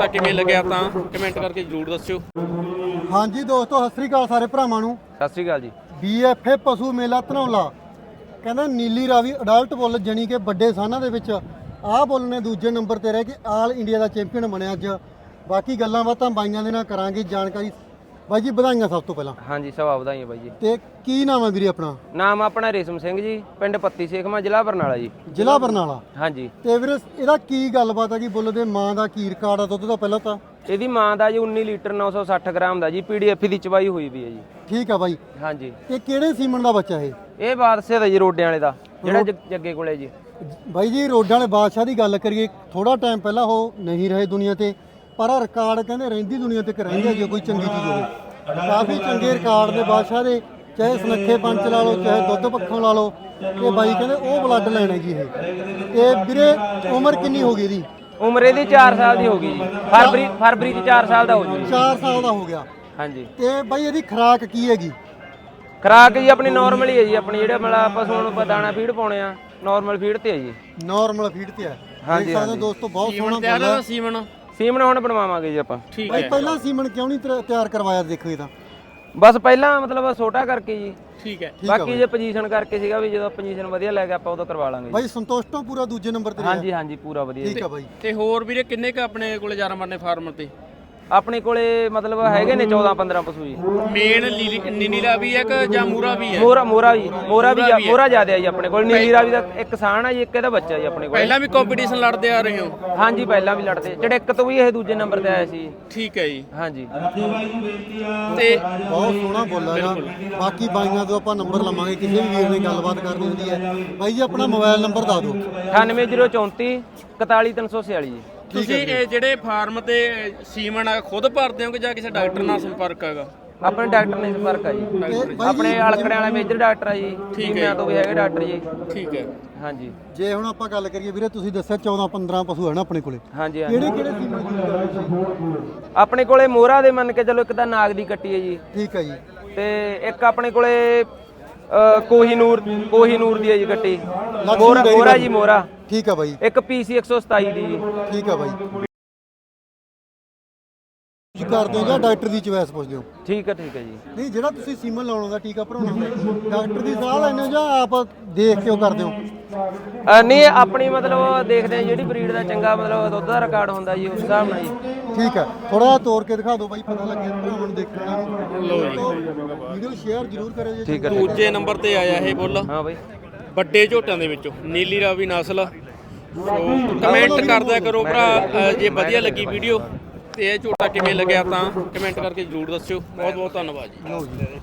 ਤਾਂ ਕਿਵੇਂ ਲੱਗਿਆ ਤਾਂ? ਕਮੈਂਟ ਕਰਕੇ ਜਰੂਰ ਦੱਸਿਓ। ਹਾਂਜੀ ਦੋਸਤੋ ਸਤਿ ਸ੍ਰੀ ਅਕਾਲ ਸਾਰੇ ਭਰਾਵਾਂ ਨੂੰ। ਸਤਿ ਸ੍ਰੀ ਅਕਾਲ ਜੀ। ਬੀਐਫਏ ਪਸ਼ੂ ਮੇਲਾ ਧਨੌਲਾ। ਕਹਿੰਦਾ ਨੀਲੀ ਰਾਵੀ ਅਡਲਟ ਬੁੱਲ ਜਣੀ ਕਿ ਵੱਡੇ ਸਾਨਾਂ ਦੇ ਵਿੱਚ। ਆਹ ਬੁੱਲ ਨੇ ਦੂਜੇ ਨੰਬਰ ਤੇ ਰਹਿ ਕੇ ਆਲ ਇੰਡੀਆ ਦਾ ਚੈਂਪੀਅਨ ਬਣਿਆ ਅੱਜ। ਬਾਕੀ ਗੱਲਾਂ ਬਾਤਾਂ ਬਾਈਆਂ ਦੇ ਨਾਲ ਕਰਾਂਗੇ। ਜਾਣਕਾਰੀ ਬਾਈ ਜੀ ਵਧਾਈਆਂ ਸਭ ਤੋਂ ਪਹਿਲਾਂ। ਹਾਂਜੀ ਸਭਾ ਵਧਾਈਆਂ ਬਾਈ ਜੀ। ਤੇ ਕੀ ਨਾਮ ਹੈ ਵੀਰੇ ਆਪਣਾ? ਨਾਮ ਆਪਣਾ ਰੇਸ਼ਮ ਸਿੰਘ ਜੀ ਪਿੰਡ ਪੱਤੀ ਸੇਖਵਾਂ ਜ਼ਿਲ੍ਹਾ ਬਰਨਾਲਾ ਜੀ। ਜ਼ਿਲ੍ਹਾ ਬਰਨਾਲਾ? ਹਾਂਜੀ। ਤੇ ਵੀਰੇ ਇਹਦਾ ਕੀ ਗੱਲਬਾਤ ਹੈ ਜੀ ਬੁੱਲ ਦੇ ਮਾਂ ਦਾ ਕੀ ਰਿਕਾਰਡ ਆ ਦੁੱਧ ਦਾ ਪਹਿਲਾਂ ਤਾਂ? ਇਹਦੀ ਮਾਂ ਦਾ ਜੀ 19 ਲੀਟਰ 960 ਗ੍ਰਾਮ ਦਾ ਜੀ ਪੀਡੀਐਫ ਦੀ ਚਵਾਈ ਹੋਈ ਵੀ ਹੈ ਜੀ। ਠੀਕ ਆ ਬਾਈ। ਹਾਂਜੀ। ਤੇ ਕਿਹੜੇ ਸੀਮਨ ਦਾ ਬੱਚਾ ਇਹ? ਇਹ ਬਾਦਸ਼ਾਹ ਦਾ ਜੀ ਰੋਡਿਆਂ ਵਾਲੇ ਦਾ ਜਿਹੜਾ ਜੱਗ- ਕੋਲੇ ਜੀ। ਬਾਈ ਜੀ ਰੋਡਾਂ ਵਾਲੇ ਬਾਦਸ਼ਾਹ ਦੀ ਗੱਲ ਕਰੀਏ ਥੋੜਾ ਟਾਈਮ ਪਹਿਲਾਂ ਉਹ ਨਹੀਂ ਰਹੇ ਦੁਨੀਆ ਤੇ ਪਰ ਰਿਕਾਰਡ ਕਹਿੰਦੇ ਰਹਿੰਦੀ ਦੁਨੀਆ ਤੇ ਰਹਿੰਦੇ ਜੇ ਕੋਈ ਚੰਗੀ ਚੀਜ਼ ਹੋਵੇ। ਕਾਫੀ ਚੰਗੇ ਰਿਕਾਰਡ ਦੇ ਬਾਦਸ਼ਾਹ ਦੇ ਚਾਹੇ ਸੁਨੱਖੇ ਪੰਚ ਲਾ ਲਓ ਚਾਹੇ ਦੁੱਧ ਪੱਖੋਂ ਲਾ ਲਓ। ਇਹ ਬਾਈ ਕਹਿੰਦੇ ਉਹ ਬਲੱਡ ਲੈਣਾ ਜੀ ਇਹ। ਤੇ ਵੀਰੇ ਉਮਰ ਕਿੰਨੀ ਹੋ ਗਈ ਇਹਦੀ? ਉਮਰ ਇਹਦੀ 4 ਸਾਲ ਦੀ ਹੋ ਗਈ ਜੀ। ਫਰਵਰੀ ਫਰਵਰੀ ਚ 4 ਸਾਲ ਦਾ ਹੋ ਜੂ 4 ਸਾਲ ਦਾ ਹੋ ਗਿਆ। ਹਾਂਜੀ। ਤੇ ਬਾਈ ਇਹਦੀ ਖੁਰਾਕ ਕੀ ਹੈਗੀ? ਖਰਾਕ ਜੀ ਆਪਣੀ ਨਾਰਮਲ ਹੀ ਹੈ ਜੀ ਆਪਣੀ ਜਿਹੜੇ ਮਤਲਬ ਪਸ਼ੂਆਂ ਨੂੰ ਆਪਾਂ ਦਾਣਾ ਫੀਡ ਪਾਉਣੇ ਆ ਨਾਰਮਲ ਫੀਡ ਤੇ ਹੈ ਜੀ। ਨਾਰਮਲ ਫੀਡ ਤੇ ਹੈ। ਹਾਂਜੀ। ਦੋਸਤੋ ਬਹੁਤ ਸੋਹਣਾ ਸੀਮਨ? ਸੀਮਨ ਹੁਣ ਬਣਵਾਵਾਂਗੇ ਜੀ ਆਪਾਂ। ਠੀਕ ਹੈ। ਪਹਿਲਾਂ ਸੀਮਨ ਕਿਉਂ ਨਹੀਂ ਤਿਆ- ਤਿਆਰ ਕਰਵਾਇਆ ਦੇਖੋ ਇਹ ਤਾਂ ਬਸ ਪਹਿਲਾਂ ਮਤਲਬ ਛੋਟਾ ਕਰਕੇ ਜੀ। ਠੀਕ ਹੈ। ਠੀਕ ਆ ਬਾਕੀ ਜੇ ਪੋਜੀਸ਼ਨ ਕਰਕੇ ਸੀਗਾ ਵੀ ਜਦੋਂ ਪੋਜੀਸ਼ਨ ਵਧੀਆ ਲੈ ਕੇ ਆਪਾਂ ਉਦੋਂ ਕਰਵਾ ਲਾਂਗੇ ਜੀ। ਬਾਈ ਸੰਤੁਸ਼ਟ ਹੋ ਪੂਰਾ ਦੂਜੇ ਨੰਬਰ ਤੇ ਰਿਹਾ? ਹਾਂਜੀ ਹਾਂਜੀ ਪੂਰਾ ਵਧੀਆ। ਜੀ। ਠੀਕ ਆ ਬਾਈ। ਤੇ ਹੋਰ ਵੀਰੇ ਕਿੰਨੇ ਕ ਆਪਣੇ ਕੋਲੇ ਜਾਨਵਰ ਨੇ ਫਾਰਮ ਤੇ? ਆਪਣੇ ਕੋਲੇ ਮਤਲਬ ਹੈਗੇ ਨੇ 14 15 ਪਸ਼ੂ ਜੀ। ਮੇਨ ਨੀਨੀਲਾ ਵੀ ਹੈ ਕਿ ਜਾਂ ਮੂਰਾ ਵੀ ਹੈ? ਮੋਰਾ ਮੋਰਾ ਵੀ ਮੋਰਾ ਵੀ ਮੋਰਾ ਜ਼ਿਆਦਾ ਹੈ ਜੀ ਆਪਣੇ ਕੋਲ। ਨੀਲੀ ਰਾਵੀ ਦਾ ਇੱਕ ਸਾਣ ਹੈ ਜੀ ਇੱਕ ਇਹਦਾ ਬੱਚਾ ਜੀ ਆਪਣੇ ਕੋਲ। ਪਹਿਲਾਂ ਵੀ ਕੰਪੀਟੀਸ਼ਨ ਲੜਦੇ ਆ ਰਹੇ ਹੋ? ਹਾਂਜੀ ਪਹਿਲਾਂ ਵੀ ਲੜਦੇ। ਚੜਿੱਕ ਤੋਂ ਵੀ ਇਹ ਦੂਜੇ ਨੰਬਰ ਤੇ ਆਇਆ ਸੀ। ਠੀਕ ਹੈ ਜੀ। ਹਾਂਜੀ। ਤੇ ਬਹੁਤ ਸੋਹਣਾ ਬੋਲਿਆ ਨਾ। ਬਾਕੀ ਬਾਈਆਂ ਤੋਂ ਆਪਾਂ ਨੰਬਰ ਲਵਾਂਗੇ ਕਿਸੇ ਵੀ ਵੀਰ ਨੇ ਗੱਲਬਾਤ ਕਰਨੀ ਹੁੰਦੀ ਹੈ। ਬਾਈ ਜੀ ਆਪਣਾ ਮੋਬਾਈਲ ਨੰਬਰ ਦੱਸ ਦਿਓ। 98034 41346 ਜੀ। ਤੁਸੀਂ ਇਹ ਜਿਹੜੇ ਫਾਰਮ ਤੇ ਸੀਮਨ ਆ ਖੁਦ ਭਰਦੇ ਹੋ ਕਿ ਜਾਂ ਕਿਸੇ ਡਾਕਟਰ ਨਾਲ ਸੰਪਰਕ ਹੈਗਾ? ਆਪਣੇ ਡਾਕਟਰ ਨੇ ਸੰਪਰਕ ਆ ਜੀ। ਆਪਣੇ ਅਲਕੜੇ ਵਾਲੇ ਮੇਜਰ ਡਾਕਟਰ ਆ ਜੀ ਠੀਕੀਆਂ ਤੋਂ ਵੀ ਹੈਗੇ ਡਾਕਟਰ ਜੀ। ਠੀਕ ਹੈ। ਹਾਂਜੀ। ਜੇ ਹੁਣ ਆਪਾਂ ਗੱਲ ਕਰੀਏ ਵੀਰੇ ਤੁਸੀਂ ਦੱਸਿਆ 14 15 ਪਸ਼ੂ ਹੈ ਨਾ ਆਪਣੇ ਕੋਲੇ? ਹਾਂਜੀ ਕਿਹੜੇ ਕਿਹੜੇ ਸੀਮਨ ਸੀ ਆਪਣੇ ਕੋਲੇ ਮੋਹਰਾ ਦੇ ਮੰਨ ਕੇ ਚਲੋ ਇੱਕ ਤਾਂ ਨਾਗ ਦੀ ਕੱਟੀ ਹੈ ਜੀ। ਠੀਕ ਹੈ ਜੀ। ਤੇ ਇੱਕ ਆਪਣੇ ਕੋਲੇ ਕੋਹੀਨੂਰ ਕੋਹੀਨੂਰ ਦੀ ਹੈ ਜੀ ਕੱਟੀ। ਮੋਹਰਾ ਮੋਹਰਾ ਜੀ ਮੋਹਰਾ। ਠੀਕ ਆ ਬਾਈ। ਇੱਕ ਪੀਸੀ 127 ਦੀ ਜੀ। ਠੀਕ ਆ ਬਾਈ। ਤੁਸੀਂ ਕਰਦੇ ਹੋ ਜਾਂ ਡਾਕਟਰ ਦੀ ਚੁਆਇਸ ਪੁੱਛਦੇ ਹੋ? ਠੀਕ ਹੈ ਠੀਕ ਹੈ ਜੀ। ਨਹੀਂ ਜਿਹੜਾ ਤੁਸੀਂ ਸੀਮਨ ਲਾਉਣ ਦਾ ਟੀਕਾ ਭਰਾਉਣਾ ਹੁੰਦਾ ਡਾਕਟਰ ਦੀ ਸਲਾਹ ਲੈਂਦੇ ਹੋ ਜਾਂ ਆਪ ਦੇਖ ਕੇ ਉਹ ਕਰਦੇ ਹੋ? ਅ, ਨਹੀਂ ਆਪਣੀ ਮਤਲਬ ਦੇਖਦੇ ਆ ਜਿਹੜੀ ਬਰੀਡ ਦਾ ਚੰਗਾ ਮਤਲਬ ਦੁੱਧ ਦਾ ਰਿਕਾਰਡ ਹੁੰਦਾ ਜੀ ਉਸ ਹਿਸਾਬ ਨਾਲ ਜੀ। ਠੀਕ ਹੈ ਥੋੜਾ ਜਿਹਾ ਤੋੜ ਕੇ ਦਿਖਾ ਦਿਓ ਬਾਈ ਪਤਾ ਲੱਗੇ ਭਰਾਵਾਂ ਨੂੰ ਦੇਖਣਾ ਲੋ ਵੀਡੀਓ ਸ਼ੇਅਰ ਜ਼ਰੂਰ ਕਰਿਓ ਜੇ ਠੀਕ ਹੈ। ਦੂਜੇ ਨੰਬਰ ਤੇ ਆਇਆ ਇਹ ਬੁੱਲ। ਹਾਂ ਬਾਈ। ਵੱਡੇ ਝੋਟਾਂ ਦੇ ਵਿੱਚੋਂ ਨੀਲੀ ਰਾਵੀ ਨਸਲ। ਕਮੈਂਟ ਕਰਦਿਆ ਕਰੋ ਭਰਾ ਜੇ ਵਧੀਆ ਲੱਗੀ ਵੀਡੀਓ ਤੇ ਇਹ ਝੋਟਾ ਕਿਵੇਂ ਲੱਗਿਆ ਤਾਂ ਕਮੈਂਟ ਕਰਕੇ ਜਰੂਰ ਦੱਸਿਓ। ਬਹੁਤ ਬਹੁਤ ਧੰਨਵਾਦ ਜੀ।